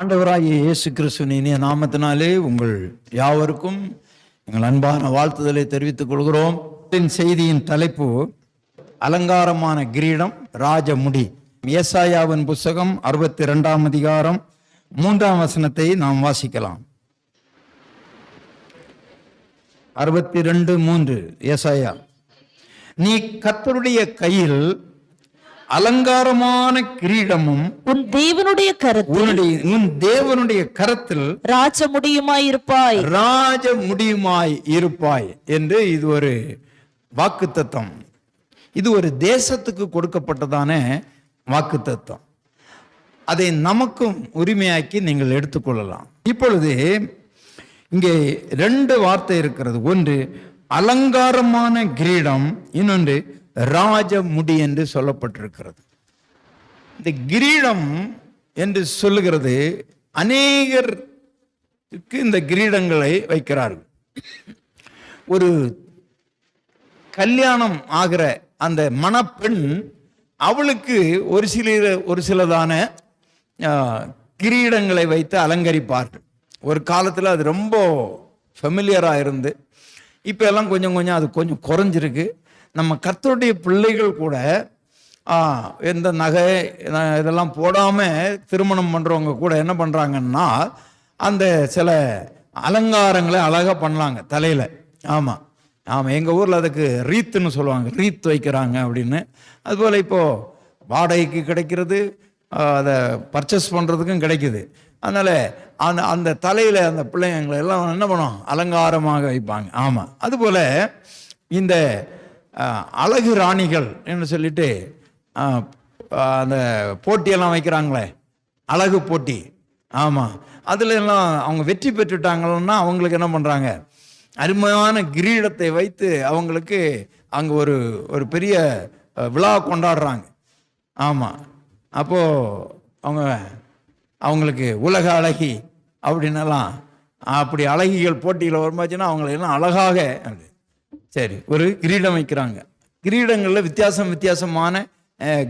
ஆண்டவராகிய இயேசு கிறிஸ்துவின் இனிய நாமத்தினாலே உங்கள் யாவருக்கும் எங்கள் அன்பான வாழ்த்துதலை தெரிவித்துக் கொள்கிறோம். செய்தியின் தலைப்பு அலங்காரமான கிரீடம் ராஜமுடி. ஏசாயாவின் புஸ்தகம் அறுபத்தி ரெண்டாம் அதிகாரம் மூன்றாம் வசனத்தை நாம் வாசிக்கலாம். அறுபத்தி ரெண்டு மூன்று ஏசாயா. நீ கத்தருடைய கையில் அலங்காரமான கிரீடமும் உன் தேவனுடைய கருத்து உன்னுடைய உன் தேவனுடைய கரத்தில் ராஜ முடியுமாயிருப்பாய் ராஜ முடியுமாய் இருப்பாய் என்று இது ஒரு வாக்குத்தத்தம். இது ஒரு தேசத்துக்கு கொடுக்கப்பட்டதான வாக்குத்தத்தம். அதை நமக்கும் உரிமையாக்கி நீங்கள் எடுத்துக்கொள்ளலாம். இப்பொழுது இங்கே ரெண்டு வார்த்தை இருக்கிறது. ஒன்று அலங்காரமான கிரீடம் இன்னொன்று ராஜ முடி என்று சொல்லப்பட்டிருக்கிறது. இந்த கிரீடம் என்று சொல்லுகிறது அநேகருக்கு இந்த கிரீடங்களை வைக்கிறார்கள். ஒரு கல்யாணம் ஆகிற அந்த மணப்பெண் அவளுக்கு ஒரு சில ஒரு சிலதான கிரீடங்களை வைத்து அலங்கரிப்பார்கள். ஒரு காலத்தில் அது ரொம்ப ஃபெமிலியராக இருந்து இப்போ எல்லாம் கொஞ்சம் கொஞ்சம் அது கொஞ்சம் குறைஞ்சிருக்கு. நம்ம கர்த்தருடைய பிள்ளைகள் கூட எந்த நகை இதெல்லாம் போடாமல் திருமணம் பண்ணுறவங்க கூட என்ன பண்ணுறாங்கன்னா அந்த சில அலங்காரங்களை அழகாக பண்ணலாங்க தலையில். ஆமாம் ஆமாம் எங்கள் ஊரில் அதுக்கு ரீத்துன்னு சொல்லுவாங்க ரீத் வைக்கிறாங்க அப்படின்னு. அதுபோல் இப்போது வாடகைக்கு கிடைக்கிறது அதை பர்ச்சேஸ் பண்ணுறதுக்கும் கிடைக்குது. அதனால் அந்த அந்த தலையில் அந்த பிள்ளைங்களை எல்லாம் என்ன பண்ணுவோம் அலங்காரமாக வைப்பாங்க. ஆமாம் அதுபோல் இந்த அழகு ராணிகள் என்று சொல்லிட்டு அந்த போட்டியெல்லாம் வைக்கிறாங்களே. அழகு போட்டி. ஆமாம் அதில் எல்லாம் அவங்க வெற்றி பெற்றுட்டாங்கன்னா அவங்களுக்கு என்ன பண்ணுறாங்க அருமையான கிரீடத்தை வைத்து அவங்களுக்கு அங்கே ஒரு ஒரு பெரிய விழா கொண்டாடுறாங்க. ஆமாம் அப்போது அவங்க அவங்களுக்கு உலக அழகி அப்படின்னலாம் அப்படி அழகிகள் போட்டியில் வருமாச்சுன்னா அவங்களெல்லாம் அழகாக அப்படி. சரி ஒரு கிரீடம் வைக்கிறாங்க. கிரீடங்களில் வித்தியாசம் வித்தியாசமான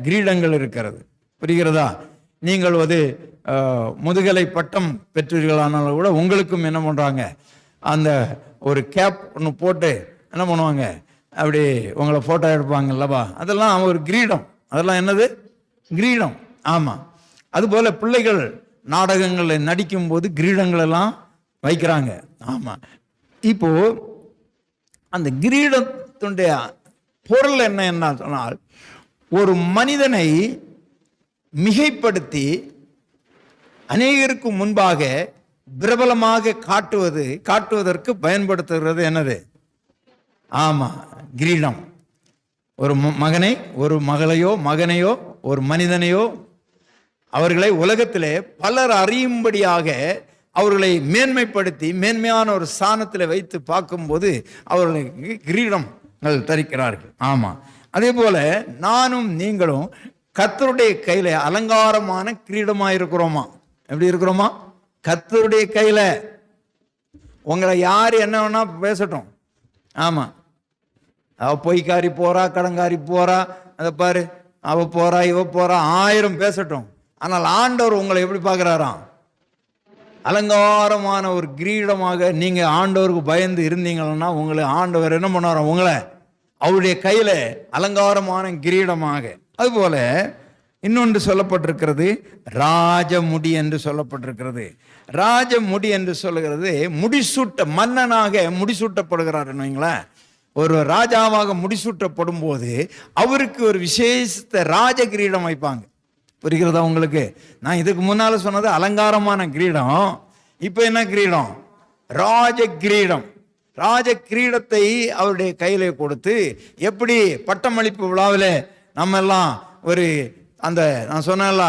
கிரீடங்கள் இருக்கிறது. புரிகிறதா? நீங்கள் வந்து முதுகலை பட்டம் பெற்றீர்களானாலும் கூட உங்களுக்கும் என்ன பண்ணுறாங்க அந்த ஒரு கேப் ஒன்று போட்டு என்ன பண்ணுவாங்க? அப்படி உங்களை ஃபோட்டோ எடுப்பாங்கல்லவா அதெல்லாம் ஒரு கிரீடம். அதெல்லாம் என்னது? கிரீடம். ஆமாம் அதுபோல் பிள்ளைகள் நாடகங்களில் நடிக்கும்போது கிரீடங்களெல்லாம் வைக்கிறாங்க. ஆமாம் இப்போது அந்த கிரீடத்துடைய பொருள் என்ன என்ன சொன்னால் ஒரு மனிதனை மிகைப்படுத்தி அநேகருக்கு முன்பாக பிரபலமாக காட்டுவது காட்டுவதற்கு பயன்படுத்துகிறது என்னது? ஆமா கிரீடம். ஒரு மகனை ஒரு மகளையோ மகனையோ ஒரு மனிதனையோ அவர்களை உலகத்திலே பலர் அறியும்படியாக அவர்களை மேன்மைப்படுத்தி மேன்மையான ஒரு ஸ்தானத்தில் வைத்து பார்க்கும்போது அவர்களுக்கு கிரீடங்கள் தரிக்கிறார்கள். ஆமாம் அதே போல நானும் நீங்களும் கர்த்தருடைய கையில அலங்காரமான கிரீடமாக இருக்கிறோமா? எப்படி இருக்கிறோமா? கர்த்தருடைய கையில. உங்களை யார் என்ன வேணா பேசட்டும். ஆமாம் அவள் பொய்க்காரி போறா கடங்காரி போறா அதை பாரு அவள் போறா இவ போறா ஆயிரம் பேசட்டும். ஆனால் ஆண்டவர் உங்களை எப்படி பார்க்குறாராம்? அலங்காரமான ஒரு கிரீடமாக நீங்கள் ஆண்டவருக்கு பயந்து இருந்தீங்கன்னா உங்களை ஆண்டவர் என்ன பண்ணாரோ உங்களை அவருடைய கையில் அலங்காரமான கிரீடமாக. அதுபோல் இன்னொன்று சொல்லப்பட்டிருக்கிறது ராஜமுடி என்று சொல்லப்பட்டிருக்கிறது. ராஜமுடி என்று சொல்லுகிறது முடிசூட்ட மன்னனாக முடிசூட்டப்படுகிறார் வைங்களேன் ஒரு ராஜாவாக முடிசூட்டப்படும் போது அவருக்கு ஒரு விசேஷத்த ராஜ கிரீடம் வைப்பாங்க. புரிகிறதா உங்களுக்கு? நான் இதுக்கு முன்னால சொன்னது அலங்காரமான கிரீடம் இப்போ என்ன கிரீடம்? ராஜ கிரீடம். ராஜ கிரீடத்தை அவருடைய கையில கொடுத்து எப்படி பட்டமளிப்பு விழாவில் நம்ம எல்லாம் ஒரு அந்த நான் சொன்னேன்ல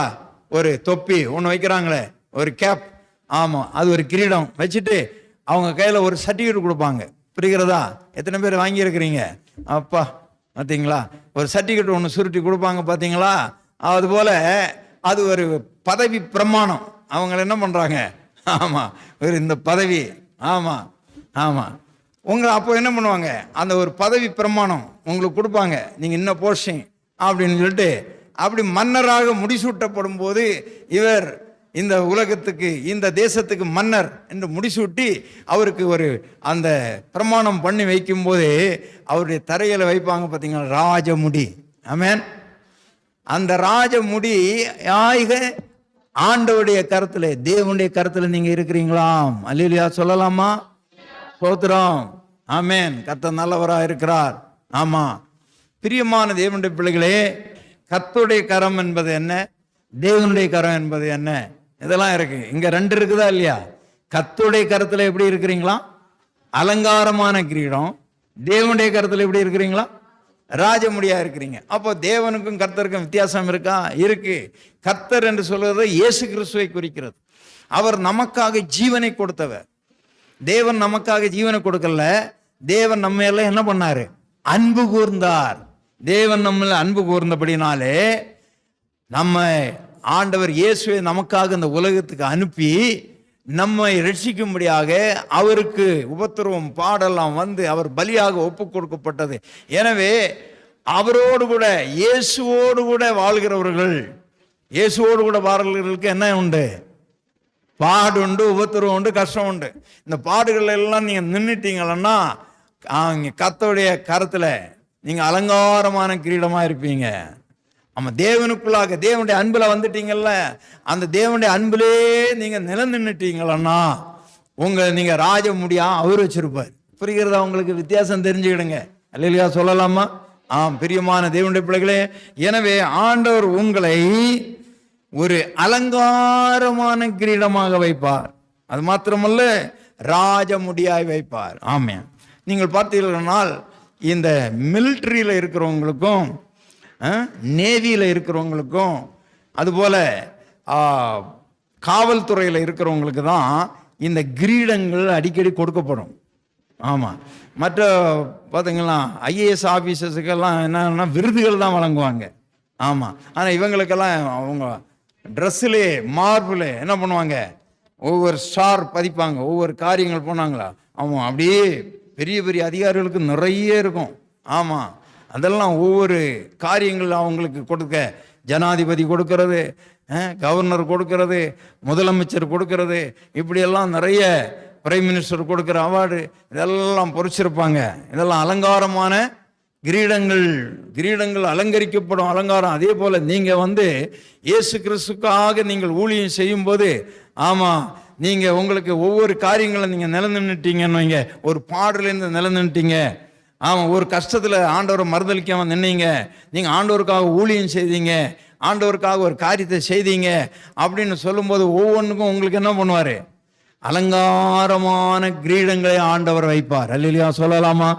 ஒரு தொப்பி ஒன்று வைக்கிறாங்களே ஒரு கேப் ஆமாம் அது ஒரு கிரீடம் வச்சுட்டு அவங்க கையில் ஒரு சர்டிஃபிகேட் கொடுப்பாங்க. புரிகிறதா? எத்தனை பேர் வாங்கியிருக்கிறீங்க? அப்பா பார்த்தீங்களா ஒரு சர்டிஃபிகேட் ஒன்று சுருட்டி கொடுப்பாங்க பார்த்தீங்களா அதுபோல் அது ஒரு பதவி பிரமாணம். அவங்க என்ன பண்ணுறாங்க ஆமாம் ஒரு இந்த பதவி. ஆமாம் ஆமாம் உங்களை அப்போ என்ன பண்ணுவாங்க? அந்த ஒரு பதவி பிரமாணம் உங்களுக்கு கொடுப்பாங்க. நீங்கள் இன்னும் போஸ்டிங் அப்படின்னு சொல்லிட்டு அப்படி மன்னராக முடிசூட்டப்படும் போது இவர் இந்த உலகத்துக்கு இந்த தேசத்துக்கு மன்னர் என்று முடிசூட்டி அவருக்கு ஒரு அந்த பிரமாணம் பண்ணி வைக்கும்போது அவருடைய தரையில் வைப்பாங்க பார்த்தீங்களா ராஜமுடி. ஆமேன். அந்த ராஜமுடி ஆய்க ஆண்டவுடைய கருத்துல தேவனுடைய கருத்துல நீங்க இருக்கிறீங்களாம். அல்லையா சொல்லலாமா? சோத்திரம் ஆமேன். கத்த நல்லவரா இருக்கிறார். ஆமா. பிரியமான தேவனுடைய பிள்ளைகளே கத்துடைய கரம் என்பது என்ன? தேவனுடைய கரம் என்பது என்ன? இதெல்லாம் இருக்கு. இங்க ரெண்டு இருக்குதா இல்லையா? கத்துடைய கருத்துல எப்படி இருக்கிறீங்களா? அலங்காரமான கிரீடம். தேவனுடைய கருத்துல எப்படி இருக்கிறீங்களா? ராஜமுடியாக இருக்கிறீங்க. அப்போ தேவனுக்கும் கர்த்தருக்கும் வித்தியாசம் இருக்கா? இருக்கு. கர்த்தர் என்று சொல்வது இயேசு கிறிஸ்துவை குறிக்கிறது. அவர் நமக்காக ஜீவனை கொடுத்தவர். தேவன் நமக்காக ஜீவனை கொடுக்கல. தேவன் நம்ம எல்லாம் என்ன பண்ணாரு? அன்பு கூர்ந்தார். தேவன் நம்மள அன்பு கூர்ந்தபடினாலே நம்ம ஆண்டவர் இயேசுவை நமக்காக இந்த உலகத்துக்கு அனுப்பி நம்மை ரட்சிக்கும்படியாக அவருக்கு உபத்திரவம் பாடெல்லாம் வந்து அவர் பலியாக ஒப்பு கொடுக்கப்பட்டது. எனவே அவரோடு கூட இயேசுவோடு கூட வாழ்கிறவர்கள் இயேசுவோடு கூட வாழ்கிறவர்களுக்கு என்ன உண்டு? பாடு உண்டு உபத்திரவம் உண்டு கஷ்டம் உண்டு. இந்த பாடுகள் எல்லாம் நீங்கள் நின்றுட்டீங்களன்னா கத்தோடைய கரத்தில் நீங்கள் அலங்காரமான கிரீடமாக இருப்பீங்க. நம்ம தேவனுக்குள்ளாக தேவனுடைய அன்பில் வந்துட்டீங்கல்ல அந்த தேவனுடைய அன்பிலே நீங்கள் நில நின்றுட்டீங்களன்னா உங்க நீங்க ராஜ முடியா அவர் வச்சிருப்பார். புரிகிறதா உங்களுக்கு வித்தியாசம் தெரிஞ்சுக்கிடுங்க. அல்லையா சொல்லலாமா? ஆம் பிரியமான தேவனுடைய பிள்ளைகளே எனவே ஆண்டவர் உங்களை ஒரு அலங்காரமான கிரீடமாக வைப்பார். அது மாத்திரமல்ல ராஜமுடியாய் வைப்பார். ஆமே நீங்கள் பார்த்தீர்கள்னால் இந்த மிலிட்ரியில் இருக்கிறவங்களுக்கும் நேவியில் இருக்கிறவங்களுக்கும் அதுபோல் காவல்துறையில் இருக்கிறவங்களுக்கு தான் இந்த கிரீடங்கள் அடிக்கடி கொடுக்கப்படும். ஆமாம் மற்ற பார்த்தீங்களா ஐஏஎஸ் ஆஃபீஸர்ஸுக்கெல்லாம் என்னன்னா விருதுகள் தான் வழங்குவாங்க. ஆமாம் ஆனால் இவங்களுக்கெல்லாம் அவங்க ட்ரெஸ்ஸுலே மார்பில் என்ன பண்ணுவாங்க? ஒவ்வொரு ஸ்டார் பதிப்பாங்க. ஒவ்வொரு காரியங்கள் போனாங்களா? ஆமாம் அப்படியே பெரிய பெரிய அதிகாரிகளுக்கு நிறைய இருக்கும். ஆமாம் அதெல்லாம் ஒவ்வொரு காரியங்கள் அவங்களுக்கு கொடுக்க. ஜனாதிபதி கொடுக்கறது கவர்னர் கொடுக்கறது முதலமைச்சர் கொடுக்கறது இப்படியெல்லாம் நிறைய பிரைம் மினிஸ்டர் கொடுக்குற அவார்டு இதெல்லாம் பொறிச்சிருப்பாங்க. இதெல்லாம் அலங்காரமான கிரீடங்கள் கிரீடங்கள் அலங்கரிக்கப்படும் அலங்காரம். அதே போல் நீங்கள் வந்து இயேசு கிறிஸ்துக்காக நீங்கள் ஊழியம் செய்யும்போது ஆமாம் நீங்கள் உங்களுக்கு ஒவ்வொரு காரியங்களை நீங்கள் நிலநின்னுட்டீங்கன்னு வைங்க. ஒரு பாடலேருந்து நிலநின்னுட்டீங்க. ஆமாம் ஒரு கஷ்டத்தில் ஆண்டவரை மறுதளிக்காம நின்னீங்க. நீங்கள் ஆண்டவருக்காக ஊழியம் செய்தீங்க. ஆண்டவருக்காக ஒரு காரியத்தை செய்தீங்க அப்படின்னு சொல்லும்போது ஒவ்வொன்றுக்கும் உங்களுக்கு என்ன பண்ணுவார்? அலங்காரமான கிரீடங்களை ஆண்டவர் வைப்பார். அல்லையா சொல்லலாமா?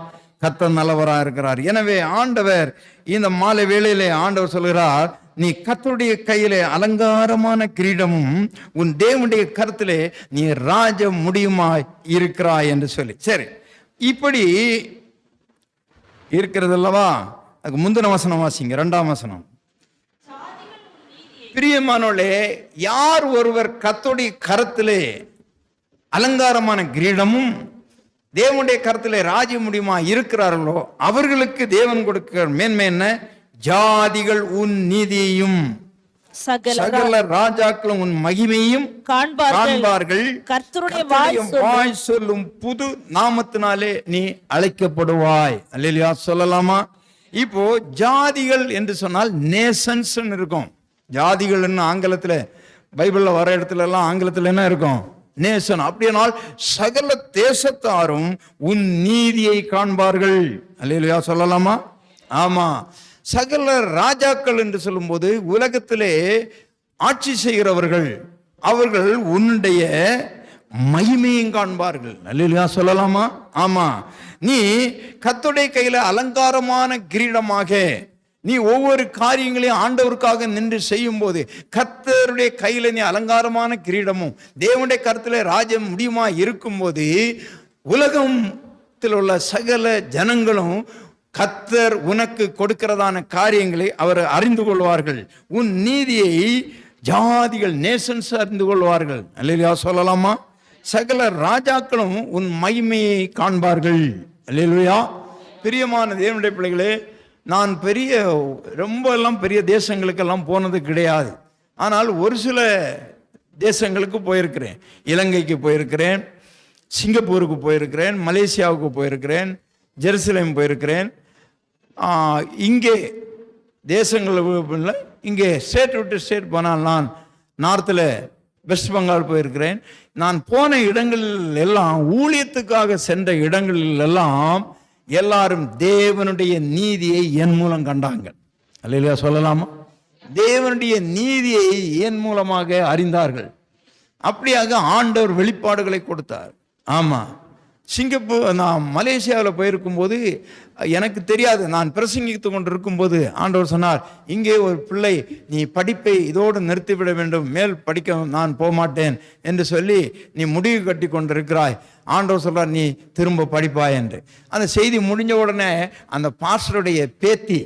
கத்த நல்லவராக இருக்கிறார். எனவே ஆண்டவர் இந்த மாலை வேளையிலே ஆண்டவர் சொல்கிறார் நீ கத்தருடைய கையிலே அலங்காரமான கிரீடமும் உன் தேவனுடைய கருத்திலே நீ ராஜ முடியுமாய் இருக்கிறாய் என்று சொல்லி. சரி இப்படி இருக்கிறது அல்லவா? அதுக்கு முந்தின வசனம் வாசிங்க ரெண்டாம் வசனம். பிரியமானோளே யார் ஒருவர் கத்தோடைய கரத்திலே அலங்காரமான கிரீடமும் தேவனுடைய கரத்திலே ராஜ முடியுமா இருக்கிறார்களோ அவர்களுக்கு தேவன் கொடுக்கிற மேன்மை என்ன? ஜாதிகள் உன் நீதியையும். சகல ராஜாக்களும் உன் மகிமையும் காண்பார்கள். காண்பார்கள். கர்த்தருடைய வாய் கர்த்தருடைய வாய் சொல்லும் புது நாமத்தினாலே நீ அழைக்கப்படுவாய். அல்லையா சொல்லலாமா? இப்போ ஜாதிகள் என்று சொன்னால் நேசன்ஸ் இருக்கும். ஜாதிகள்னு ஆங்கிலத்துல? பைபிள்ல வர இடத்துல எல்லாம் ஆங்கிலத்துல என்ன இருக்கும்? நேசன். அப்படியானால் சகல தேசத்தாரும் உன் நீதியை காண்பார்கள். அல்லையா சொல்லலாமா? ஆமா. சகல ராஜாக்கள் என்று சொல்லும்போது உலகத்திலே ஆட்சி செய்கிறவர்கள் அவர்கள் உன்னுடைய மகிமையும் காண்பார்கள். நல்லா சொல்லலாமா? ஆமா. நீ கத்துடைய கையில அலங்காரமான கிரீடமாக நீ ஒவ்வொரு காரியங்களையும் ஆண்டவருக்காக நின்று செய்யும் போது கத்தருடைய கையில நீ அலங்காரமான கிரீடமும் தேவனுடைய கருத்துல ராஜ்யம் முடியுமா இருக்கும்போது உலகத்தில் உள்ள சகல ஜனங்களும் கத்தர் உனக்கு கொடுக்கிறதான காரியங்களை அவர் அறிந்து கொள்வார்கள். உன் நீதியை ஜாதிகள் நேஷன்ஸ் அறிந்து கொள்வார்கள். அல்லையா சொல்லலாமா? சகல ராஜாக்களும் உன் மகிமையை காண்பார்கள். அல்லையா பிரியமான தேவனுடைய பிள்ளைகளே நான் பெரிய ரொம்ப எல்லாம் பெரிய தேசங்களுக்கெல்லாம் போனது கிடையாது. ஆனால் ஒரு சில தேசங்களுக்கு போயிருக்கிறேன். இலங்கைக்கு போயிருக்கிறேன் சிங்கப்பூருக்கு போயிருக்கிறேன் மலேசியாவுக்கு போயிருக்கிறேன் ஜெருசலேம் போயிருக்கிறேன். இங்கே தேசங்களில் இங்கே ஸ்டேட் விட்டு ஸ்டேட் போனால் நான் நார்த்தில் வெஸ்ட் பெங்கால் போயிருக்கிறேன். நான் போன இடங்களில் எல்லாம் ஊழியத்துக்காக சென்ற இடங்களில் எல்லாம் எல்லாரும் தேவனுடைய நீதியை என் மூலம் கண்டாங்க. அல்லையா சொல்லலாமா? தேவனுடைய நீதியை என் மூலமாக அறிந்தார்கள். அப்படியாக ஆண்டவர் வெளிப்பாடுகளை கொடுத்தார். ஆமாம் சிங்கப்பூர் நான் மலேசியாவில் போயிருக்கும்போது எனக்கு தெரியாது நான் பிரசங்கித்து கொண்டு இருக்கும்போது ஆண்டவர் சொன்னார் இங்கே ஒரு பிள்ளை நீ படிப்பை இதோடு நிறுத்திவிட வேண்டும் மேல் படிக்க நான் போகமாட்டேன் என்று சொல்லி நீ முடிவு கட்டி கொண்டிருக்கிறாய். ஆண்டவர் சொல்கிறார் நீ திரும்ப படிப்பாய் என்று. அந்த செய்தி முடிஞ்ச உடனே அந்த பாஸ்டருடைய பேத்தி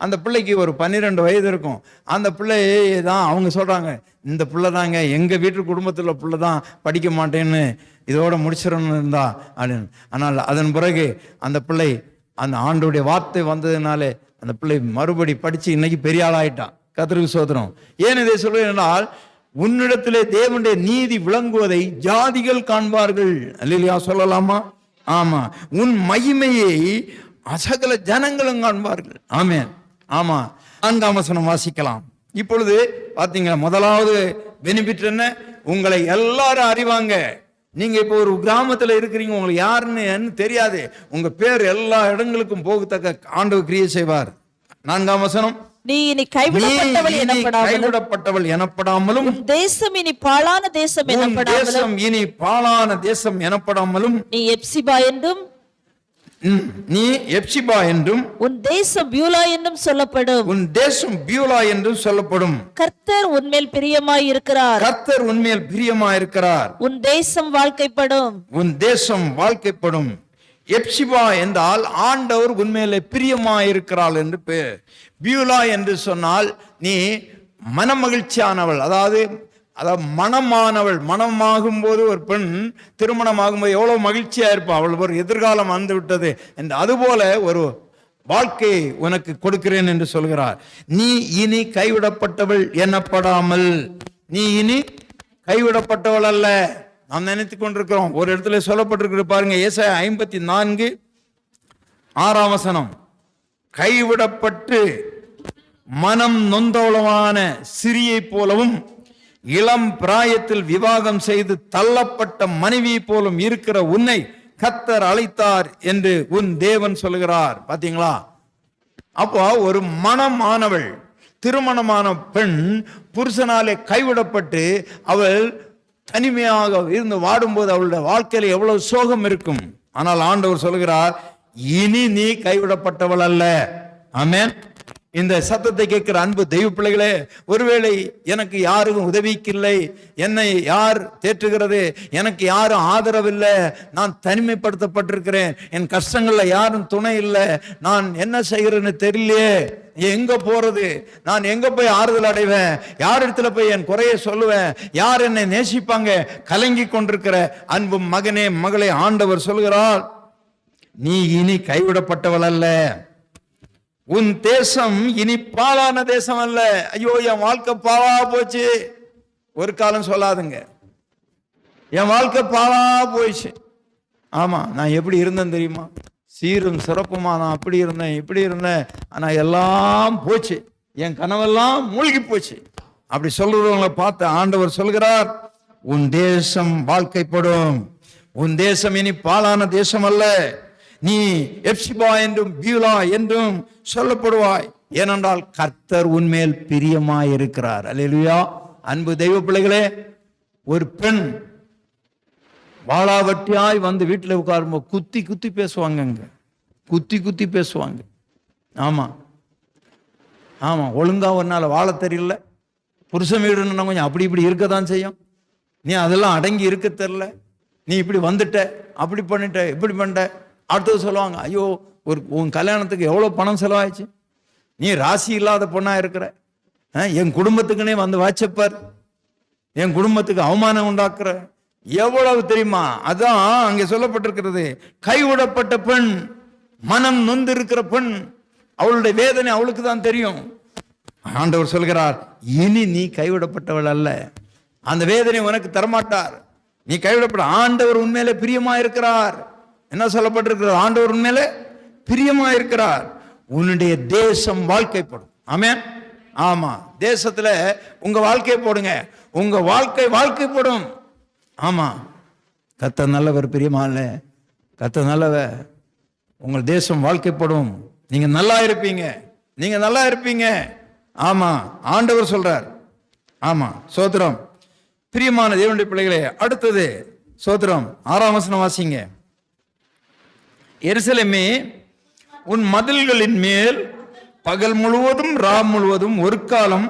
அந்த பிள்ளைக்கு ஒரு பன்னிரெண்டு வயது இருக்கும். அந்த பிள்ளையை தான் அவங்க சொல்கிறாங்க இந்த பிள்ளை தாங்க எங்கள் வீட்டு குடும்பத்தில் பிள்ளை தான் படிக்க மாட்டேன்னு இதோட முடிச்சிடணும் இருந்தா அப்படின்னு. ஆனால் அதன் பிறகு அந்த பிள்ளை அந்த ஆண்டுடைய வார்த்தை வந்ததுனாலே அந்த பிள்ளை மறுபடி படித்து இன்னைக்கு பெரிய ஆளாயிட்டான் கத்திரிக்கு சோதனம். ஏன் இதை சொல்கிறேன் என்றால் உன்னிடத்திலே தேவனுடைய நீதி விளங்குவதை ஜாதிகள் காண்பார்கள். அல்லையா சொல்லலாமா? ஆமா. உன் மகிமையை அசகல ஜனங்களும் காண்பார்கள். ஆமேன். ஆமா. நான்காம் வசனம் வாசிக்கலாம். இப்பொழுது பாத்தீங்க முதலாவது பெனிஃபிட் என்ன? உங்களை எல்லாரும் அறிவாங்க. நீங்க இப்போ ஒரு கிராமத்துல இருக்கிறீங்க உங்களுக்கு யாருன்னு தெரியாது. உங்க பேர் எல்லா இடங்களுக்கும் போகத்தக்க ஆண்டவர் கிரியை செய்வார். நான்காம் வசனம். நீ இனி கைவிடப்பட்டவள் எனப்படாமலும் தேசம் இனி பாழான தேசம் எனப்படாமலும் தேசம் இனி பாழான தேசம் எனப்படாமலும் நீ எப்சிபா என்றும் நீ எப்சிபா என்றும் உன் தேசம் பியூலா என்றும் சொல்லப்படும். உன் தேசம் பியூலா என்றும் சொல்லப்படும். கர்த்தர் உன்மேல் பிரியமாய் இருக்கிறார் கர்த்தர் உன்மேல் பிரியமா இருக்கிறார் உன் தேசம் வாழ்க்கைப்படும். உன் தேசம் வாழ்க்கைப்படும். எப்சிபா என்றால் ஆண்டவர் உண்மையிலே பிரியமா இருக்கிறாள் என்று பேர் பியூலா என்று சொன்னால் நீ மனமகிழ்ச்சியானவள். அதாவது அதாவது மனமானவள் மனமாகும் போது ஒரு பெண் திருமணம் ஆகும்போது எவ்வளோ மகிழ்ச்சியாக இருப்பாள் அவள் ஒரு எதிர்காலம் வந்து விட்டது என்று. அதுபோல ஒரு வாழ்க்கையை உனக்கு கொடுக்கிறேன் என்று சொல்கிறார். நீ இனி கைவிடப்பட்டவள் எனப்படாமல் நீ இனி கைவிடப்பட்டவள் அல்ல. நாம் நினைத்து கொண்டிருக்கிறோம். ஒரு இடத்துல சொல்லப்பட்டிருக்கிற பாருங்க ஏச ஐம்பத்தி நான்கு ஆறாம் வசனம். கைவிடப்பட்டு மனம் நொந்தவளமான சிறியை போலவும் இளம் பிராயத்தில் விவாகம் செய்து தள்ளப்பட்ட மனைவி போலும் இருக்கிற உன்னை கத்தர் அழைத்தார் என்று உன் தேவன் சொல்கிறார். பாத்தீங்களா? அப்போ ஒரு மனமானவள் திருமணமான பெண் புருஷனாலே கைவிடப்பட்டு அவள் தனிமையாக இருந்து வாடும்போது அவளுடைய வாழ்க்கையில எவ்வளவு சோகம் இருக்கும். ஆனால் ஆண்டவர் சொல்கிறார் இனி நீ கைவிடப்பட்டவள் அல்ல. ஆமேன். இந்த சத்தத்தை கேட்கிற அன்பு தெய்வ பிள்ளைகளே ஒருவேளை எனக்கு யாரும் உதவிக்கில்லை என்னை யார் தேற்றுகிறது எனக்கு யாரும் ஆதரவில்லை நான் தனிமைப்படுத்தப்பட்டிருக்கிறேன் என் கஷ்டங்கள்ல யாரும் துணை இல்லை நான் என்ன செய்கிறேன்னு தெரியலையே எங்க போறது நான் எங்க போய் ஆறுதல் அடைவேன் யார் இடத்துல போய் என் குறைய சொல்லுவேன் யார் என்னை நேசிப்பாங்க கலங்கி கொண்டிருக்கிற அன்பு மகனே மகளே ஆண்டவர் சொல்கிறார் நீ இனி கைவிடப்பட்டவள் அல்ல. உன் தேசம் இனி பாழான தேசம் அல்ல ஐயோ என் வாழ்க்கை பாழா போச்சு. ஒரு காலம் சொல்லாதுங்க. என் வாழ்க்கை பாழா போயிடுச்சு. ஆமா நான் எப்படி இருந்தேன் தெரியுமா? சீரும் சிறப்புமா நான் அப்படி இருந்தேன் இப்படி இருந்தேன். ஆனா எல்லாம் போச்சு. என் கனவெல்லாம் மூழ்கி போச்சு. அப்படி சொல்றவங்களை பார்த்து ஆண்டவர் சொல்கிறார் உன் தேசம் வாழ்க்கைப்படும். உன் தேசம் இனி பாழான தேசம் அல்ல நீ எப்சிபா என்றும் பியூலா என்றும் சொல்லப்படுவாய். ஏனென்றால் கர்த்தர் உன்மேல் பிரியமாய் இருக்கிறார் அல்லேலூயா. அன்பு தெய்வ பிள்ளைகளே ஒரு பெண் வாளாவட்டியாய் வந்து வீட்டில் உட்காரும்போது குத்தி குத்தி பேசுவாங்கங்க குத்தி குத்தி பேசுவாங்க. ஆமா. ஆமா ஒழுங்கா ஒன்னால வாழ தெரியல. புருஷன் வீடுன்னு கொஞ்சம் அப்படி இப்படி இருக்க தான் செய்யும். நீ அதெல்லாம் அடங்கி இருக்க தெரில நீ இப்படி வந்துட்ட அப்படி பண்ணிட்ட இப்படி பண்ணிட்ட. அடுத்தது சொல்லுவாங்க ஐயோ ஒரு உன் கல்யாணத்துக்கு எவ்வளோ பணம் செலவாயிடுச்சு? நீ ராசி இல்லாத பொண்ணாக இருக்கிற. ஆ, என் குடும்பத்துக்குனே வந்து வாச்சப்பார். என் குடும்பத்துக்கு அவமானம் உண்டாக்குற. எவ்வளவு தெரியுமா? அதான் அங்கே சொல்லப்பட்டிருக்கிறது. கைவிடப்பட்ட பெண் மனம் நொந்து இருக்கிற பெண் அவளுடைய வேதனை அவளுக்கு தான் தெரியும். ஆண்டவர் சொல்கிறார் இனி நீ கைவிடப்பட்டவள் அல்ல. அந்த வேதனை உனக்கு தரமாட்டார். நீ கைவிடப்பட ஆண்டவர் உண்மையிலே பிரியமா இருக்கிறார் என்ன சொல்லப்பட்டிருக்கிறது? ஆண்டவர் உண்மையிலே பிரியமா இருக்கிறார் உன்னுடைய தேசம் வாழ்க்கைப்படும். ஆமே ஆமா. தேசத்துல உங்க வாழ்க்கை போடுங்க. உங்க வாழ்க்கை வாழ்க்கைப்படும். ஆமா. கத்த நல்லவர் பிரியமா இல்ல கத்த நல்லவர். உங்கள் தேசம் வாழ்க்கைப்படும். நீங்க நல்லா இருப்பீங்க. நீங்க நல்லா இருப்பீங்க. ஆமா. ஆண்டவர் சொல்றார். ஆமா. சோத்திரம். பிரியமான தேவனுடைய பிள்ளைகளே அடுத்தது சோத்திரம். ஆறாம் வசனம் வாசிங்க. எருசலேமே உன் மதில்களின் மேல் பகல் முழுவதும் ரா முழுவதும் ஒரு காலம்.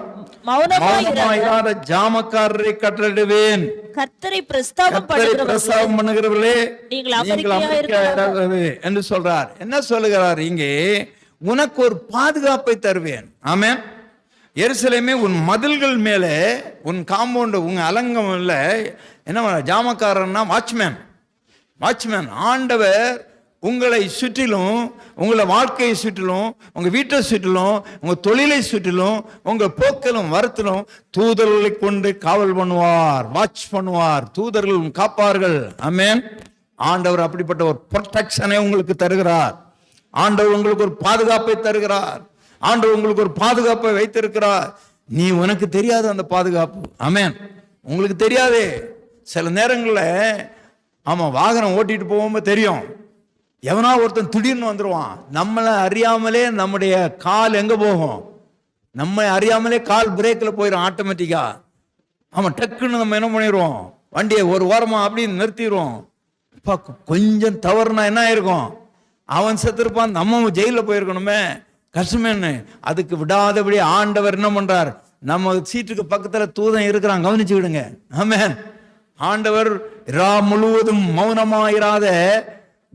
மௌனமாயிராத? ஜாமக்காரரை கட்டளிடுவேன் கர்த்தரை பிரஸ்தாபம் பண்ணுகிறவர்களே நீங்கள் என்று சொல்றார். என்ன சொல்லுகிறார் இங்கே? உனக்கு ஒரு பாதுகாப்பை தருவேன். ஆமென். எருசலேமே உன் மதில்கள் மேலே உன் காம்பவுண்ட் உங்க அலங்கம் இல்ல. என்ன ஜாமக்காரன்னா வாட்ச்மேன். வாட்ச்மேன் ஆண்டவர் உங்களை சுற்றிலும் உங்களை வாழ்க்கையை சுற்றிலும் உங்கள் வீட்டை சுற்றிலும் உங்கள் தொழிலை சுற்றிலும் உங்கள் போக்கிலும் வரத்திலும் தூதர்களை கொண்டு காவல் பண்ணுவார் வாட்ச் பண்ணுவார் தூதர்கள் காப்பார்கள். அமேன் ஆண்டவர் அப்படிப்பட்ட ஒரு ப்ரொடெக்ஷனை உங்களுக்கு தருகிறார். ஆண்டவர் உங்களுக்கு ஒரு பாதுகாப்பை தருகிறார். ஆண்டவர் உங்களுக்கு ஒரு பாதுகாப்பை வைத்திருக்கிறார். நீ உனக்கு தெரியாது அந்த பாதுகாப்பு. அமேன் உங்களுக்கு தெரியாதே. சில நேரங்களில் ஆமாம் வாகனம் ஓட்டிட்டு போகும்போது தெரியும். எவனா ஒருத்தன் திடீர்னு வந்துடுவான் நம்மளை அறியாமலே நம்முடைய கால் எங்க போகும்? நம்ம அறியாமலே கால் பிரேக்கில் போயிடும் ஆட்டோமேட்டிக்கா ஆமாம் டக்குன்னு நம்ம என்ன பண்ணிடுவோம் வண்டியை ஒரு ஓரமா அப்படின்னு நிறுத்திடுவோம் இப்போ கொஞ்சம் தவறுனா என்ன ஆயிருக்கும்? அவன் செத்துருப்பான் நம்ம ஜெயிலில் போயிருக்கணுமே. கஷ்டமேன்னு. அதுக்கு விடாதபடி ஆண்டவர் என்ன பண்றார்? நம்ம சீட்டுக்கு பக்கத்தில் தூதன் இருக்கிறான் கவனிச்சு விடுங்க. ஆமே ஆண்டவர் ரா முழுவதும் மௌனமாயிராத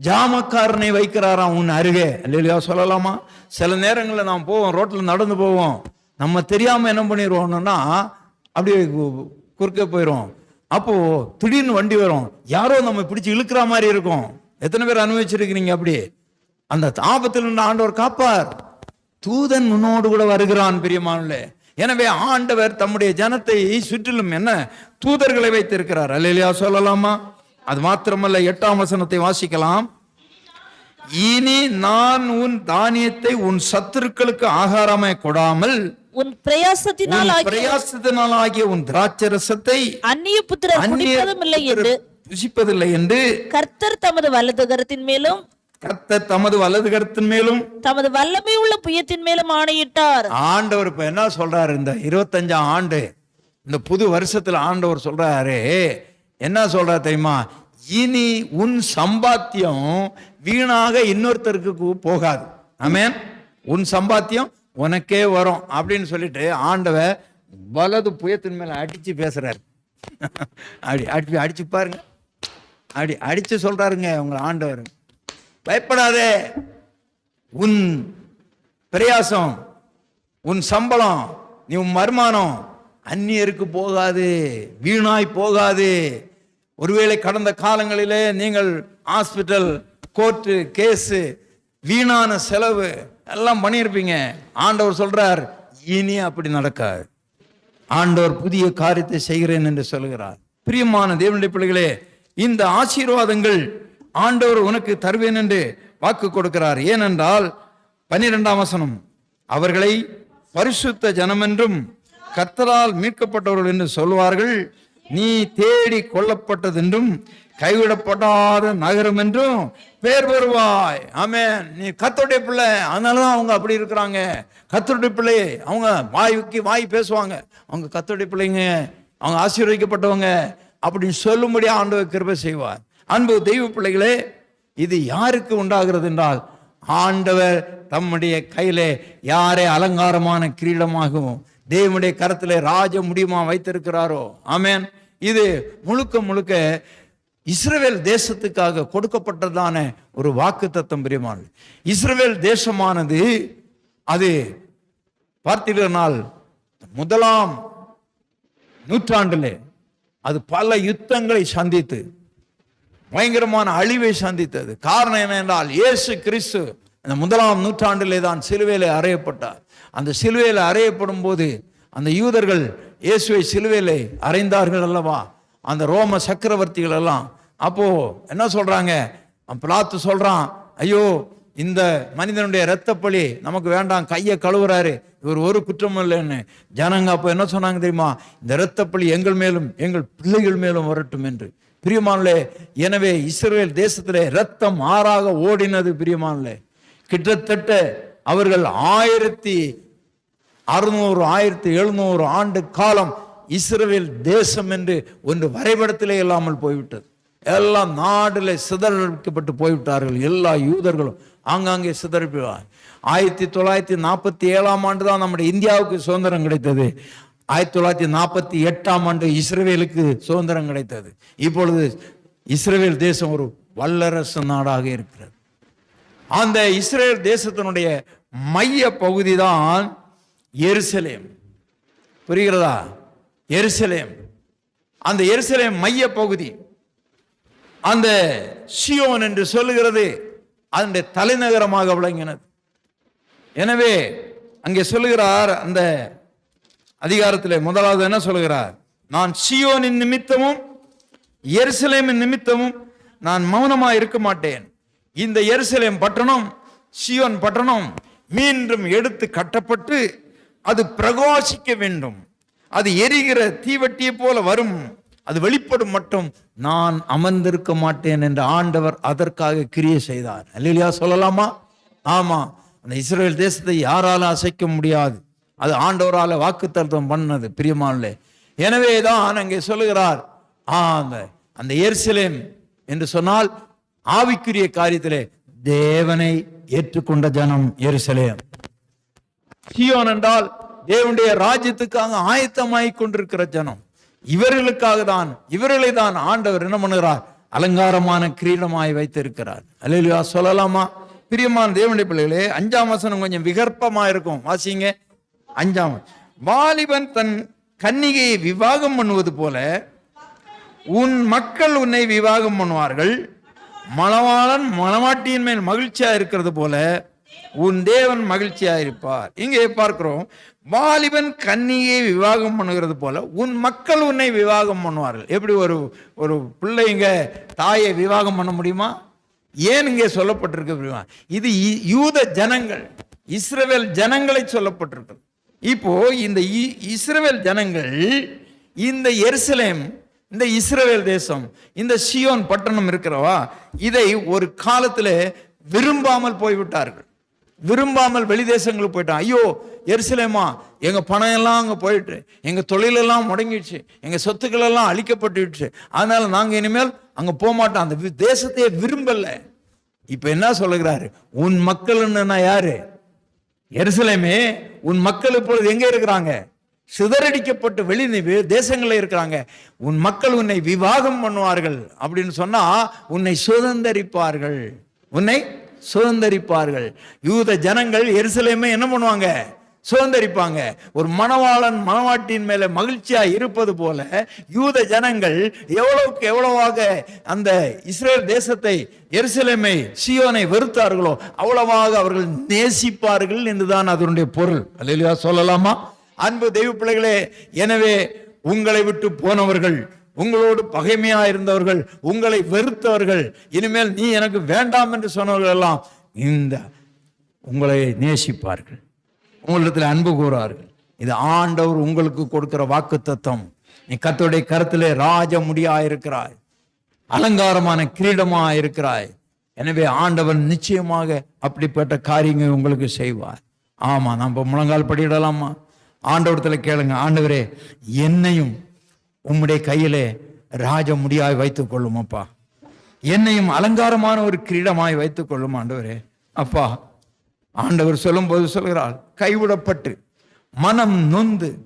ஜாமக்காரனை வைக்கிறாராம் உன் அருகே? இல்லையா சொல்லலாமா? சில நேரங்களில் நாம் போவோம் ரோட்டில் நடந்து போவோம். நம்ம தெரியாம என்ன பண்ணிடுவோம்னா அப்படியே கு- குறுக்க போயிடும் அப்போ திடீர்னு வண்டி வரும். யாரோ நம்ம பிடிச்சி இழுக்கிற மாதிரி இருக்கும். எத்தனை பேர் அனுபவிச்சிருக்கிறீங்க அப்படி? அந்த தாபத்தில் நின்று ஆண்டவர் காப்பார். தூதன் உன்னோடு கூட வருகிறான் பிரியமானே எனவே ஆண்டவர் தம்முடைய ஜனத்தை சுற்றிலும் என்ன? தூதர்களை வைத்திருக்கிறார். அல்லையா சொல்லலாமா? அது மாத்திரமல்ல எட்டாம் வசனத்தை வாசிக்கலாம். இனி நான் உன் தானியத்தை உன் சத்துருக்களுக்கு ஆகாரமாய் கொடாமல் உன் பிரயாசத்தினால் பிரயாசத்தினால் ஆகிய உன் திராட்சரசத்தை அந்நிய குடிப்பதும் இல்லை என்று புசிப்பதில்லை என்று கர்த்தர் தமது வலது கரத்தின் மேலும் கர்த்தர் தமது வலது கருத்தின் மேலும் தமது வல்லமை உள்ள புயத்தின் மேலும் ஆணையிட்டார். ஆண்டவர் இப்ப என்ன சொல்றாரு? இந்த இருபத்தஞ்சாம் ஆண்டு இந்த புது வருஷத்துல ஆண்டவர் சொல்றாரு என்ன சொல்றாரு தெரியுமா? இனி உன் சம்பாத்தியம் வீணாக இன்னொருத்தருக்கு போகாது. ஆமேன். உன் சம்பாத்தியம் உனக்கே வரும் அப்படின்னு சொல்லிட்டு ஆண்டவ வலது புயத்தின் மேல அடிச்சு பேசுறாரு. அடி அடிச்சு அடிச்சு பாருங்க. அடி அடிச்சு சொல்றாருங்க உங்க ஆண்டவர். பயப்படாதே. உன் பிரயாசம் உன் சம்பளம் நீ உன் வருமானம் அந்நியருக்கு போகாது வீணாய் போகாது. ஒருவேளை கடந்த காலங்களிலே நீங்கள் ஹாஸ்பிட்டல் கோர்ட்டு கேஸு வீணான செலவு எல்லாம் பண்ணியிருப்பீங்க. ஆண்டவர் சொல்றார் இனி அப்படி நடக்காது. ஆண்டவர் புதிய காரியத்தை செய்கிறேன் என்று சொல்கிறார் பிரியமான தேவனுடைய பிள்ளைகளே இந்த ஆசீர்வாதங்கள் ஆண்டவர் உனக்கு தருவேன் என்று வாக்கு கொடுக்கிறார். ஏனென்றால் பன்னிரெண்டாம் வசனம் அவர்களை பரிசுத்த ஜனமென்றும் கத்தரால் மீட்கப்பட்டவர்கள் என்று சொல்வார்கள் நீ தேடி கொல்லப்பட்டதென்றும் கைவிடப்படாத நகரம் என்றும் பேர் வருவாய் ஆமே நீ கத்தோடைய பிள்ளை. அதனாலதான் அவங்க அப்படி இருக்கிறாங்க. கத்தோடைய பிள்ளை. அவங்க வாய்க்கு வாய் பேசுவாங்க. அவங்க கத்தோடைய பிள்ளைங்க அவங்க ஆசீர்வதிக்கப்பட்டவங்க. அப்படின்னு சொல்லும்படியாக ஆண்டவர் கிருபை செய்வார். அன்பு தெய்வ பிள்ளைகளே இது யாருக்கு உண்டாகிறது என்றால் ஆண்டவர் தம்முடைய கையிலே யாரை அலங்காரமான கிரீடமாகவும் தேவனுடைய கரத்திலே ராஜ முடியுமா வைத்திருக்கிறாரோ. ஆமேன். இது முழுக்க முழுக்க இஸ்ரேல் தேசத்துக்காக கொடுக்கப்பட்டதான ஒரு வாக்கு தத்தம் பிரியமான. இஸ்ரேல் தேசமானது அது பார்த்தீர்கள் முதலாம் நூற்றாண்டிலே அது பல யுத்தங்களை சந்தித்து பயங்கரமான அழிவை சந்தித்தது. காரணம் என்னென்றால் இயேசு கிறிஸ்து அந்த முதலாம் நூற்றாண்டிலே தான் சிலுவையில் அறையப்பட்டார். அந்த சிலுவையில் அறையப்படும் போது அந்த யூதர்கள் இயேசுவை சிலுவையிலே அறைந்தார்கள் அல்லவா? அந்த ரோம சக்கரவர்த்திகள் எல்லாம் அப்போ என்ன சொல்றாங்க? பிளாத்து சொல்றான் ஐயோ இந்த மனிதனுடைய இரத்தப்பழி நமக்கு வேண்டாம் கையை கழுவுறாரு. இவர் ஒரு குற்றமும் இல்லைன்னு. ஜனங்க அப்போ என்ன சொன்னாங்க தெரியுமா? இந்த இரத்தப்பழி எங்கள் மேலும் எங்கள் பிள்ளைகள் மேலும் வரட்டும் என்று. பிரியமானலே எனவே இஸ்ரேல் தேசத்திலே ரத்தம் ஆறாக ஓடினது பிரியமானலே கிட்டத்தட்ட அவர்கள் ஆயிரத்தி அறுநூறு ஆயிரத்தி எழுநூறு ஆண்டு காலம் இஸ்ரேல் தேசம் என்று ஒன்று வரைபடத்திலே இல்லாமல் போய்விட்டது. எல்லாம் நாடில் சிதறடிக்கப்பட்டு போய்விட்டார்கள். எல்லா யூதர்களும் ஆங்காங்கே சிதறிப்பார் ஆயிரத்தி தொள்ளாயிரத்தி நாற்பத்தி ஏழாம் ஆண்டு தான் நம்முடைய இந்தியாவுக்கு சுதந்திரம் கிடைத்தது. ஆயிரத்தி தொள்ளாயிரத்தி நாற்பத்தி எட்டாம் ஆண்டு இஸ்ரேலுக்கு சுதந்திரம் கிடைத்தது. இப்பொழுது இஸ்ரேல் தேசம் ஒரு வல்லரசு நாடாக இருக்கிறது. அந்த இஸ்ரேல் தேசத்தினுடைய மைய பகுதி தான் எருசலேம். புரிகிறதா? எருசலேம். அந்த எருசலேம் மைய பகுதி. அந்த சியோன் என்று சொல்லுகிறது அதனுடைய தலைநகரமாக விளங்கினது. எனவே அங்கே சொல்லுகிறார் அந்த அதிகாரத்தில் முதலாவது என்ன சொல்கிறார் நான் சியோனின் நிமித்தமும் எருசலேமின் நிமித்தமும் நான் மௌனமா இருக்க மாட்டேன். இந்த எருசலேம் பட்டணம் சியோன் பட்டணம் மீண்டும் எடுத்து கட்டப்பட்டு அது பிரகாசிக்க வேண்டும். அது எரிகிற தீவட்டியை போல வரும். அது வெளிப்படும் மட்டும் நான் அமர்ந்திருக்க மாட்டேன் என்று ஆண்டவர் அதற்காக கிரியை செய்தார். அல்லையா சொல்லலாமா? ஆமா. அந்த இஸ்ரேல் தேசத்தை யாராலும் அசைக்க முடியாது. அது ஆண்டவரால் வாக்குத்தத்தம் பண்ணது பிரியமானே எனவே தான் அங்கே சொல்லுகிறார் ஆ அந்த அந்த எர்சிலேம் என்று சொன்னால் ஆவிக்குரிய காரியத்திலே தேவனை ஏற்றுக்கொண்ட ஜனம் எருசலேம். சியோன் என்றால் தேவனுடைய ராஜ்யத்துக்காக ஆயத்தமாய் கொண்டிருக்கிற ஜனம். இவர்களுக்காக தான் இவர்களை தான் ஆண்டவர் என்ன பண்ணுகிறார்? அலங்காரமான கிரீடமாய் வைத்திருக்கிறார். அல்லா சொல்லலாமா? பிரியமான தேவனுடைய பிள்ளைகளே அஞ்சாம் வசனம் கொஞ்சம் விகற்பமா இருக்கும். வாசிங்க. அஞ்சாம் வாலிபன் தன் கன்னிகையை விவாகம் பண்ணுவது போல உன் மக்கள் உன்னை விவாகம் பண்ணுவார்கள். மணவாளன் மணவாட்டியின் மேல் மகிழ்ச்சியா இருக்கிறது போல உன் தேவன் மகிழ்ச்சியா இருப்பார். இங்கே பார்க்கிறோம். வாலிபன் கன்னியை விவாகம் பண்ணுகிறது போல உன் மக்கள் உன்னை விவாகம் பண்ணுவார்கள். எப்படி ஒரு ஒரு பிள்ளைங்க தாயை விவாகம் பண்ண முடியுமா? ஏன் இங்கே சொல்லப்பட்டிருக்கு இது யூத ஜனங்கள் இஸ்ரவேல் ஜனங்களை சொல்லப்பட்டிருக்கு. இப்போ இந்த இ- இஸ்ரவேல் ஜனங்கள் இந்த எருசலேம் இந்த இஸ்ரவேல் தேசம் இந்த சியோன் பட்டணம் இருக்கிறவா இதை ஒரு காலத்தில் விரும்பாமல் போய்விட்டார்கள். விரும்பாமல் வெளி தேசங்களுக்கு போயிட்டான் ஐயோ எருசலேமா எங்கள் பணம் எல்லாம் அங்கே போயிட்டு எங்கள் தொழிலெல்லாம் முடங்கிடுச்சு எங்கள் சொத்துக்கள் எல்லாம் அழிக்கப்பட்டுடுச்சு. அதனால நாங்கள் இனிமேல் அங்கே போக மாட்டோம். அந்த வி- தேசத்தையே விரும்பலை. இப்போ என்ன சொல்லுகிறாரு? உன் மக்கள்னா யாரு? எருசலேமே உன் மக்கள் இப்பொழுது எங்கே இருக்கிறாங்க? சிதறடிக்கப்பட்டு வெளி தேசங்களில் இருக்கிறாங்க. உன் மக்கள் உன்னை விவாகம் பண்ணுவார்கள் அப்படின்னு சொன்னா உன்னை சுதந்தரிப்பார்கள். உன்னை சுதந்தரிப்பார்கள். யூத ஜனங்கள் எருசலேமே என்ன பண்ணுவாங்க? சுதந்தரிப்பாங்க. ஒரு மணவாளன் மணவாட்டின் மேல மகிழ்ச்சியா இருப்பது போல யூத ஜனங்கள் எவ்வளவுக்கு எவ்வளவாக அந்த இஸ்ரேல் தேசத்தை எருசலேமை சியோனை வெறுத்தார்களோ அவ்வளவாக அவர்கள் நேசிப்பார்கள் என்றுதான் அதனுடைய பொருள். அல்லையா சொல்லலாமா? அன்பு தெய்வ பிள்ளைகளே எனவே உங்களை விட்டு போனவர்கள் உங்களோடு பகைமையா இருந்தவர்கள் உங்களை வெறுத்தவர்கள் இனிமேல் நீ எனக்கு வேண்டாம் என்று சொன்னவர்கள் எல்லாம் இந்த உங்களை நேசிப்பார்கள். உங்களிடத்தில் அன்பு கூறார்கள். இது ஆண்டவர் உங்களுக்கு கொடுக்கிற வாக்கு தத்துவம் நீ கத்தோடைய கருத்திலே ராஜ முடியா இருக்கிறாய் அலங்காரமான கிரீடமா இருக்கிறாய் எனவே ஆண்டவன் நிச்சயமாக அப்படிப்பட்ட காரியங்கள் உங்களுக்கு செய்வார். ஆமா நம்ம முழங்கால் படியிடலாமா? ஆண்டவரத்தில் கேளுங்க. ஆண்டவரே என்னையும் உம்முடைய கையிலே ராஜ முடியாய் வைத்துக் கொள்ளும் அப்பா. என்னையும் அலங்காரமான ஒரு கிரீடமாய் வைத்துக் கொள்ளும் ஆண்டவரே. அப்பா ஆண்டவர் சொல்லும்போது சொல்கிறார் கைவிடப்பட்டு மனம் நொந்து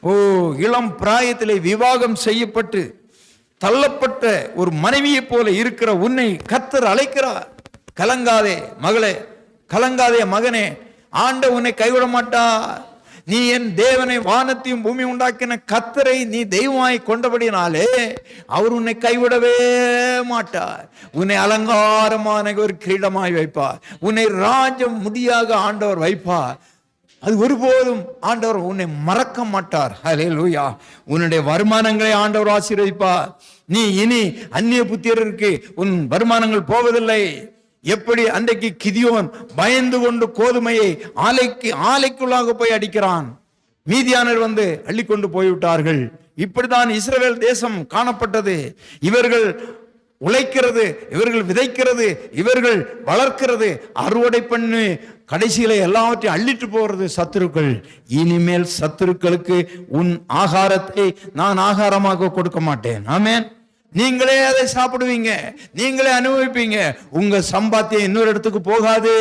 ஓ இளம் பிராயத்திலே விவாகம் செய்யப்பட்டு தள்ளப்பட்ட ஒரு மனைவியைப் போல இருக்கிற உன்னை கத்தர் அழைக்கிறார். கலங்காதே மகளே கலங்காதே மகனே ஆண்ட உன்னை கைவிட மாட்டார் நீ என் தேவனை வானத்தையும் பூமி உண்டாக்கின கத்தரை நீ தெய்வமாய் கொண்டபடினாலே அவர் உன்னை கைவிடவே மாட்டார். உன்னை அலங்காரமான ஒரு கிரீடமாய் வைப்பார். உன்னை ராஜ முடியாக ஆண்டவர் வைப்பார். அது ஒருபோதும் ஆண்டவர் உன்னை மறக்க மாட்டார். ஹalleluya. உன்னுடைய வருமானங்களை ஆண்டவர் ஆசீர்வதிப்பார். நீ இனி அந்நிய புத்திரருக்கு உன் வருமானங்கள் போவதில்லை. எப்படி அன்றைக்கு கிதியோன் பயந்து கொண்டு கோதுமையை ஆலைக்கு ஆலைக்குள்ளாக போய் அடிக்கிறான்? மீதியானர் வந்து அள்ளிக்கொண்டு போய்விட்டார்கள். இப்படிதான் இஸ்ரேல் தேசம் காணப்பட்டது. இவர்கள் உழைக்கிறது இவர்கள் விதைக்கிறது இவர்கள் வளர்க்கிறது. அறுவடை பண்ணி கடைசியில எல்லாவற்றையும் அள்ளிட்டு போறது சத்துருக்கள். இனிமேல் சத்துருக்களுக்கு உன் ஆகாரத்தை நான் ஆகாரமாக கொடுக்க மாட்டேன். ஆமேன். நீங்களே அதை சாப்பிடுவீங்க. நீங்களே அனுபவிப்பீங்க. உங்க சம்பாத்தியம் இன்னொரு இடத்துக்கு போகாது.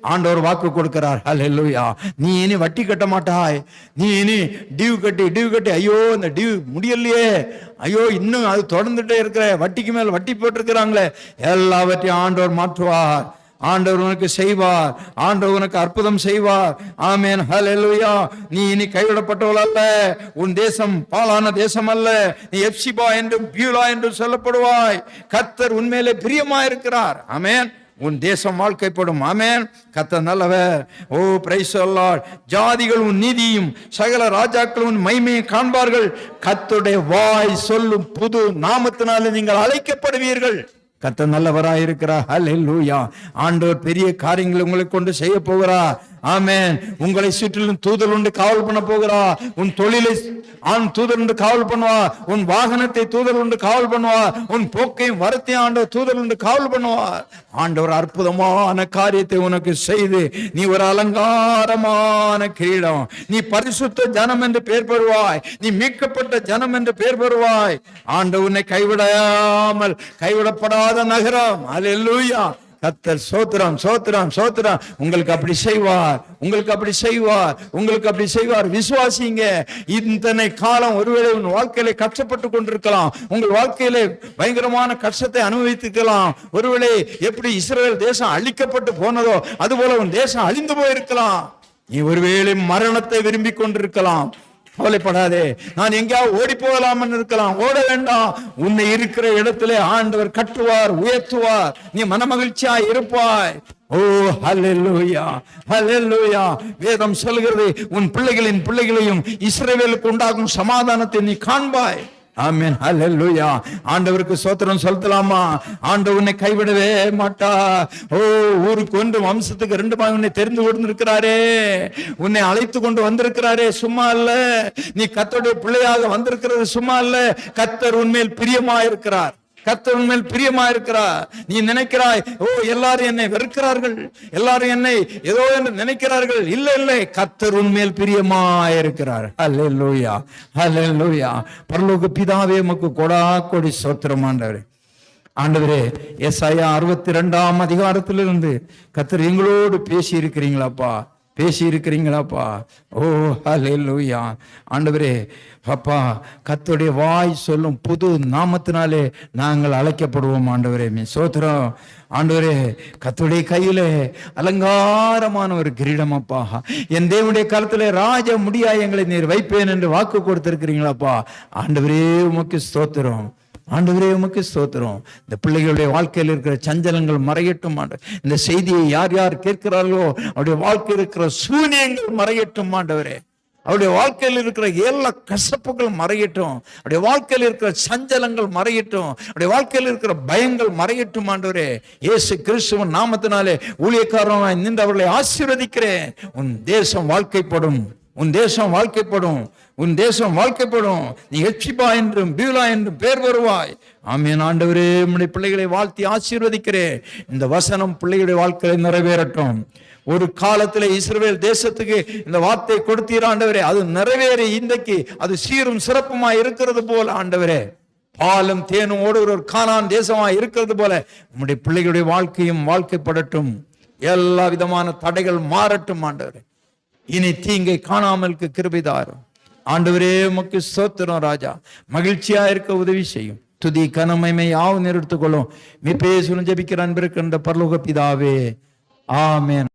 ஆண்டவர் வாக்கு கொடுக்கிறார். ஹalleluya நீ இனி வட்டி கட்ட மாட்டாய். நீ இனி டியூ கட்டி டியூ கட்டி. ஐயோ இந்த டியூ முடியலையே. ஐயோ இன்னும் அது தொடர்ந்துட்டே இருக்கிற வட்டிக்கு மேல் வட்டி போட்டிருக்கிறாங்களே. எல்லாவற்றையும் ஆண்டவர் மாற்றுவார். ஆண்டவர் உனக்கு செய்வார். ஆண்டவர் உனக்கு அற்புதம் செய்வார். ஆமேன். ஹalleluya. நீ இனி கைவிடப்பட்டவள் அல்ல. உன் தேசம் பாலான தேசம் அல்ல. நீ எப்சிபா என்றும் பியூலா என்றும் சொல்லப்படுவாய். கத்தர் உண்மையிலே பிரியமா இருக்கிறார் ஆமேன். உன் தேசம் வாழ்க்கைப்படும். ஆமேன். கத்த நல்லவர். ஓ பிரைஸ் சொல்லாள் ஜாதிகள் உன் நீதியும் சகல ராஜாக்கள் உன் மைமையை காண்பார்கள். கத்துடைய வாய் சொல்லும் புது நாமத்தினாலே நீங்கள் அழைக்கப்படுவீர்கள். கத்த நல்லவராய் இருக்கிறார். லூயா ஆண்டவர் பெரிய காரியங்களை உங்களை கொண்டு செய்ய போகிறா ஆமேன் உங்களை சுற்றிலும் தூதல் உண்டு காவல் பண்ண போகிறா உன் தொழிலை ஆண் தூதர் உண்டு காவல் பண்ணுவா உன் வாகனத்தை தூதல் உண்டு காவல் பண்ணுவா உன் போக்கையும் வரத்தையும் ஆண்டவர் தூதல் உண்டு காவல் பண்ணுவா ஆண்டவர் அற்புதமான காரியத்தை உனக்கு செய்து நீ ஒரு அலங்காரமான கிரீடம். நீ பரிசுத்த ஜனம் என்று பெயர் பெறுவாய். நீ மீட்கப்பட்ட ஜனம் என்று பெயர் பெறுவாய். ஆண்டவர் உன்னை கைவிடாமல் இல்லாத நகரம். அல்லேலூயா கத்தர் சோத்திரம் சோத்திரம் சோத்திரம். உங்களுக்கு அப்படி செய்வார் உங்களுக்கு அப்படி செய்வார் உங்களுக்கு அப்படி செய்வார். விசுவாசிங்க இத்தனை காலம் ஒருவேளை உன் வாழ்க்கையில கஷ்டப்பட்டு கொண்டிருக்கலாம். உங்கள் வாழ்க்கையில பயங்கரமான கஷ்டத்தை அனுபவித்துக்கலாம் ஒருவேளை எப்படி இஸ்ரேல் தேசம் அழிக்கப்பட்டு போனதோ அதுபோல உன் தேசம் அழிந்து போயிருக்கலாம். நீ ஒருவேளை மரணத்தை விரும்பி கொண்டிருக்கலாம். கவலைப்படாதே. நான் எங்கேயாவது ஓடி போகலாம்னு இருக்கலாம். ஓட வேண்டாம். உன்னை இருக்கிற இடத்திலே ஆண்டவர் கட்டுவார் உயர்த்துவார். நீ மனமகிழ்ச்சியா இருப்பாய். ஓ ஹalleluya ஹalleluya. வேதம் சொல்கிறது உன் பிள்ளைகளின் பிள்ளைகளையும் இஸ்ரேவேலுக்கு உண்டாகும் சமாதானத்தை நீ காண்பாய். ஆமீன். ஹalleluya. ஆண்டவருக்கு சோத்திரம் செலுத்தலாமா? ஆண்டவர் உன்னை கைவிடவே மாட்டா. ஓ ஊருக்கு ஒன்று வம்சத்துக்கு ரெண்டு பாய் உன்னை தெரிந்து கொண்டிருக்கிறாரே. உன்னை அழைத்து கொண்டு வந்திருக்கிறாரே சும்மா இல்ல நீ கத்தருடைய பிள்ளையாக வந்திருக்கிறது சும்மா இல்ல கத்தர் உன்மேல் பிரியமா இருக்கிறார் கர்த்தர் மேல் பிரியமா இருக்கிறார். நீ நினைக்கிறாய் ஓ எல்லாரும் என்னை வெறுக்கிறார்கள். எல்லாரும் என்னை ஏதோ என்று நினைக்கிறார்கள். இல்ல இல்லை கர்த்தர் உன்மேல் பிரியமா இருக்கிறார். அல்ல லூயா பரலோக பிதாவே உமக்கு கொடா கொடி சோத்திரம் ஆண்டவரே. ஆண்டவரே எஸ்ஐயா அறுபத்தி ரெண்டாம் அதிகாரத்திலிருந்து கத்தர் எங்களோடு பேசி இருக்கிறீங்களாப்பா பேசி இருக்கிறீங்களாப்பா ஓ ஹalleluya. ஆண்டவரே அப்பா கத்துடைய வாய் சொல்லும் புது நாமத்தினாலே நாங்கள் அழைக்கப்படுவோம் ஆண்டவரே மீ சோத்திரம். ஆண்டவரே கத்துடைய கையில அலங்காரமான ஒரு கிரீடம் அப்பா. என் தேவனுடைய காலத்துல ராஜ முடியா எங்களை நீர் வைப்பேன் என்று வாக்கு கொடுத்திருக்கிறீங்களாப்பா. ஆண்டவரே உமக்கு ஸ்தோத்திரம் ஆண்டவரே உமக்கு ஸ்தோத்திரம். இந்த பிள்ளைகளுடைய வாழ்க்கையில் இருக்கிற சஞ்சலங்கள் மறையட்டும் ஆண்டு இந்த செய்தியை யார் யார் கேட்கிறார்களோ அவருடைய வாழ்க்கையில் இருக்கிற சூனியங்கள் மறையட்டும் ஆண்டவரே. அவருடைய வாழ்க்கையில் இருக்கிற எல்லா கசப்புகள் மறையட்டும். அவருடைய வாழ்க்கையில் இருக்கிற சஞ்சலங்கள் மறையட்டும். அவருடைய வாழ்க்கையில் இருக்கிற பயங்கள் மறையட்டும் ஆண்டவரே. இயேசு கிறிஸ்துவன் நாமத்தினாலே ஊழியக்காரன் நின்று அவர்களை ஆசீர்வதிக்கிறேன். உன் தேசம் வாழ்க்கைப்படும். உன் தேசம் வாழ்க்கைப்படும் உன் தேசம் வாழ்க்கைப்படும். நீ ஹெச்சிபா என்றும் பியூலா என்றும் பேர் வருவாய். ஆமீன் ஆண்டவரே உம்முடைய பிள்ளைகளை வாழ்த்தி ஆசீர்வதிக்கிறேன். இந்த வசனம் பிள்ளைகளுடைய வாழ்க்கையை நிறைவேறட்டும். ஒரு காலத்துல இஸ்ரேல் தேசத்துக்கு இந்த வார்த்தை கொடுத்தீராண்டவரே அது நிறைவேறி இன்றைக்கு அது சீரும் சிறப்புமா இருக்கிறது போல ஆண்டவரே. பாலும் தேனும் ஓடுகிற ஒரு காணான் தேசமா இருக்கிறது போல உம்முடைய பிள்ளைகளுடைய வாழ்க்கையும் வாழ்க்கைப்படட்டும். எல்லா விதமான தடைகள் மாறட்டும் ஆண்டவரே. இனி தீங்கை காணாமல் கிருபிதாரும். ஆண்டவரே உமக்கு சோத்திரம் ராஜா. மகிழ்ச்சியா இருக்க உதவி செய்யும். துதி கனமைமை யாவும் நிறுத்துக்கொள்ளும். கொள்ளும் மீ பேசும் ஜபிக்கிற அன்பிருக்கின்ற பரலோக பிதாவே. ஆமேன்.